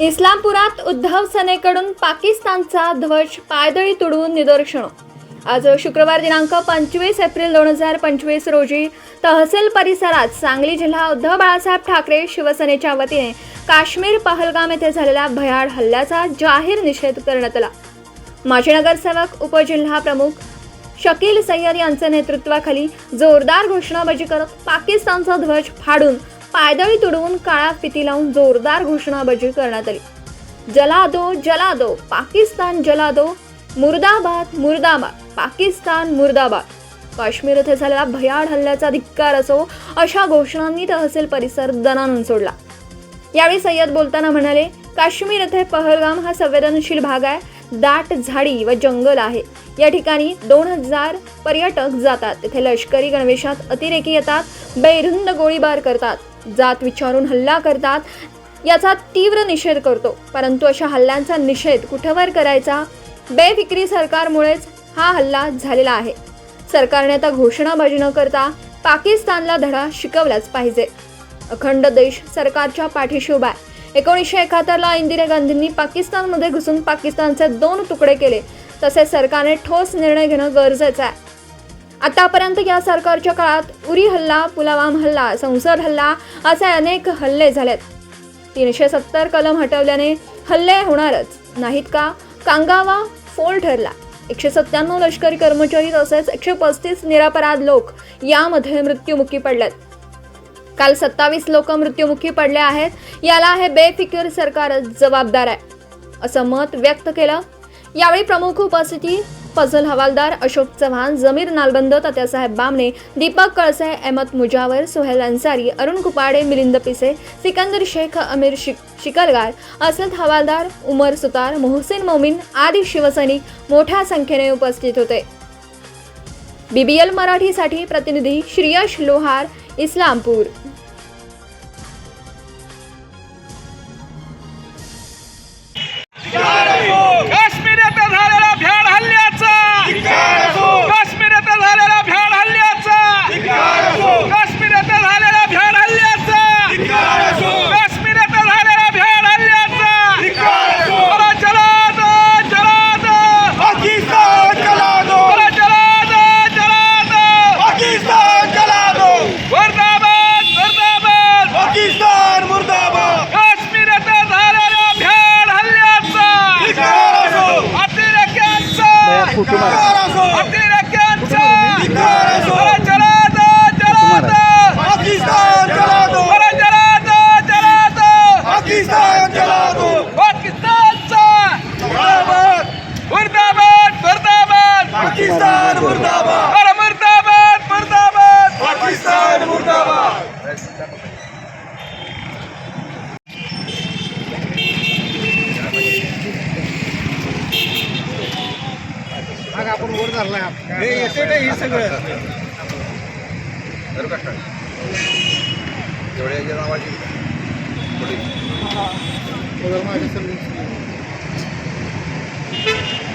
इस्लामपुरात उद्धव सेनेकडून पाकिस्तानचा ध्वज पायदळी तुडवून निदर्शनं. आज शुक्रवार दिनांक पंचवीस एप्रिल दोन हजार पंचवीस रोजी तहसील परिसरात सांगली जिल्हा उद्धव बाळासाहेब ठाकरे शिवसेनेच्या वतीने काश्मीर पहलगाम येथे झालेल्या भयाड हल्ल्याचा जाहीर निषेध करण्यात आला. माजी नगरसेवक उपजिल्हा प्रमुख शकील सय्यद यांच्या नेतृत्वाखाली जोरदार घोषणाबाजी करत पाकिस्तानचा ध्वज फाडून पायदळी तुडवून काळा फिती लावून जोरदार घोषणाबाजी करण्यात आली. जलादो जलादो पाकिस्तान जलादो मुर्दाबाद मुर्दाबाद पाकिस्तान मुर्दाबाद. काश्मीर येथे झालेला भयाड हल्ल्याचा धिक्कार असो अशा घोषणांनी तहसील परिसर दणानून सोडला. यावेळी सय्यद बोलताना म्हणाले काश्मीर येथे पहलगाम हा संवेदनशील भाग आहे. दाट झाडी व जंगल आहे. या ठिकाणी दोन हजार पर्यटक जातात. तिथे लष्करी गणवेशात अतिरेकी येतात. बेरुंद गोळीबार करतात. जात विचारून हल्ला करतात याचा तीव्र निषेध करतो. परंतु अशा हल्ल्यांचा निषेध कुठेवर करायचा? बेफिक्री सरकारमुळेच हा हल्ला झालेला आहे. सरकारने आता घोषणाबाजी न करता पाकिस्तानला धडा शिकवलाच पाहिजे. अखंड देश सरकारच्या पाठीशी उभा आहे. एकोणीसशे एकाहत्तरला इंदिरा गांधींनी पाकिस्तानमध्ये घुसून पाकिस्तानचे दोन तुकडे केले. तसेच सरकारने ठोस निर्णय घेणं गरजेचं आहे. आतापर्यंत या सरकारच्या काळात उरी हल्ला पुलवाम हल्ला संसद हल्ला असे अनेक हल्ले झालेत. तीनशे सत्तर कलम हटवल्याने हल्ले होणारच नाहीत का? कांगावा फोल ठरला. एकशे सत्त्याण्णव लष्करी कर्मचारी तसेच एकशे पस्तीस निरापराध लोक यामध्ये मृत्युमुखी पडलेत. काल सत्तावीस लोक मृत्युमुखी पडले आहेत याला हे बेफिकीर सरकारच जबाबदार आहे असं मत व्यक्त केलं. यावेळी प्रमुख उपस्थिती फजल हवालदार अशोक चव्हाण जमीर नालबंद तात्यासाहेब बामणे दीपक कळसे अहमद मुजावर सोहेल अन्सारी अरुण कुपाडे मिलिंद पिसे सिकंदर शेख अमीर शिक शिकलगार असद हवालदार उमर सुतार मोहसिन मोमीन आदी शिवसैनिक मोठ्या संख्येने उपस्थित होते. बीबीएल मराठीसाठी प्रतिनिधी श्रियश लोहार इस्लामपूर. हे येते नाही हे सगळं?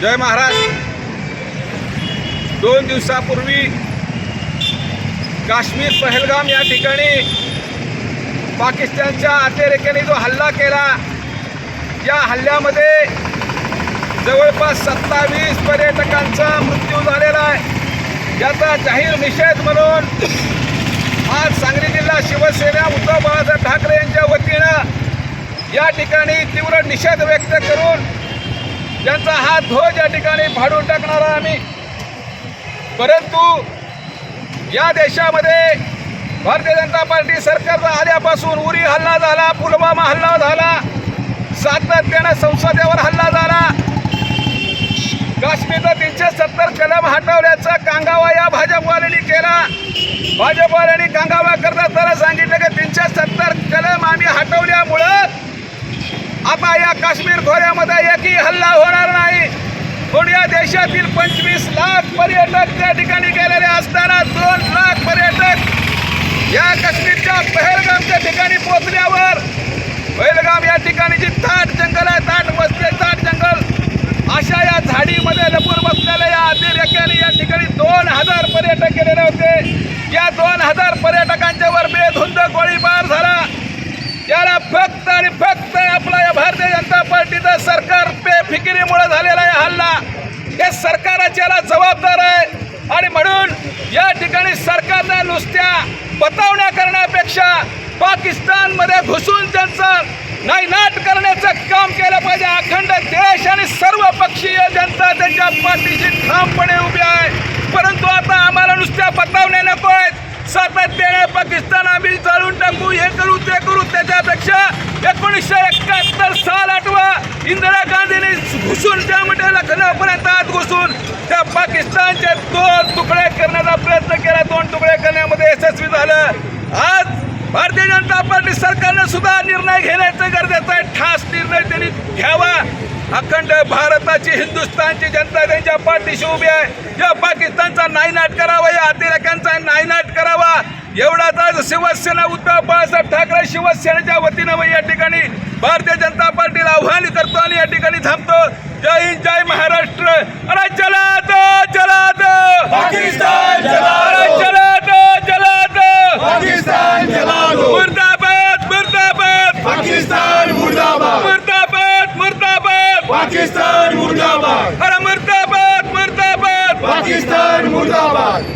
जय महाराज. दोन दिवसापूर्वी काश्मीर पहलगाम या ठिकाणी पाकिस्तानच्या अतिरेक्याने जो हल्ला केला या हल्ल्यामध्ये जवळपास सत्तावीस पर्यटकांचा मृत्यू झालेला आहे. याचा जाहीर निषेध म्हणून आज सांगली जिल्हा शिवसेना उद्धव बाळासाहेब ठाकरे यांच्या वतीनं या ठिकाणी तीव्र निषेध व्यक्त करून त्यांचा हा ध्वज या ठिकाणी फाडून टाकणार आम्ही. परंतु या देशामध्ये भारतीय जनता पार्टी सरकारला आल्यापासून उरी हल्ला झाला पुलवामा हल्ला झाला सातत्यानं संसदेवर हल्ला झाला. काश्मीरला तीनशे सत्तर कलम हटवल्याचा कांगावा या भाजपवाल्यांनी केला. भाजपवाल्यांनी कांगावा करता त्याला सांगितलं की तीनशे सत्तर कलम आम्ही हटवल्यामुळं आता या काश्मीर खोऱ्यामध्ये एकही हल्ला होणार नाही. म्हणून या देशातील पंचवीस लाख पर्यटक त्या ठिकाणी गेलेले असताना दोन लाख पर्यटक या काश्मीरच्या पहलगामच्या ठिकाणी पोहोचल्यावर पहलगाम या ठिकाणी जी ताट जंगल आहे ताट वस्ते ताट जंगल. अशा या झाडीमध्ये लपून बसलेल्या या अतिरेक्याने या ठिकाणी दोन हजार पर्यटक गेलेले होते. या दोन हजार पर्यटकांच्या वर बेधुंद गोळीबार झाला. याला फक्त आणि फक्त आपला या भारतीय जनता पार्टीचं सरकार बेफिकिरीमुळे झालेला आहे हल्ला. हे सरकाराची याला जबाबदार आहे. आणि म्हणून या ठिकाणी सरकारनं नुसत्या बतावण्या करण्यापेक्षा पाकिस्तानमध्ये घुसून त्यांचं नायनाट करण्याचं काम केलं पाहिजे. अखंड देश त्यांच्या पाठीशी ठामपणे उभे आहे. परंतु आता आम्हाला नुसत्या बतावण्या नको आहेत. सातत्याने पाकिस्तान आम्ही चालून टाकू. हे करू ते करू. त्याच्यापेक्षा एकोणीसशे एकाहत्तर साल आठवा. इंदिरा गांधीने घुसून त्यामध्ये लखनौपर्यंत आत घुसून त्या पाकिस्तानचे दोन तुकडे करण्याचा प्रयत्न केला. दोन तुकडे करण्यामध्ये यशस्वी झालं. आज भारतीय जनता पार्टी सरकारनं सुद्धा निर्णय घेण्याचं गरजेचं आहे. ठास निर्णय त्यांनी घ्यावा. अखंड भारताची हिंदुस्थानची जनता त्यांच्या पाठीशी उभी आहे. या पाकिस्तानचा नायनाट करावा या अतिरेक्यांचा नायनाट करावा. एवढाच आज शिवसेना उद्धव बाळासाहेब ठाकरे शिवसेनेच्या वतीनं या ठिकाणी भारतीय जनता पार्टीला आव्हान करतो आणि या ठिकाणी थांबतो जय हिंद जय महाराष्ट्र अरे चला दो चला दो पाकिस्तान जला दो. अरे चला दो चला दो पाकिस्तान जला दो मुर्दाबाद मुर्दाबाद पाकिस्तान मुर्दाबाद मुर्दाबाद मुर्दाबाद पाकिस्तान मुर्दाबाद अरे मुर्दाबाद मुर्दाबाद पाकिस्तान मुर्दाबाद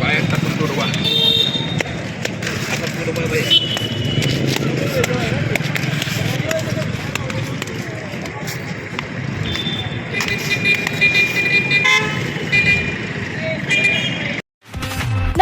बाहेर टाकून दुर्वा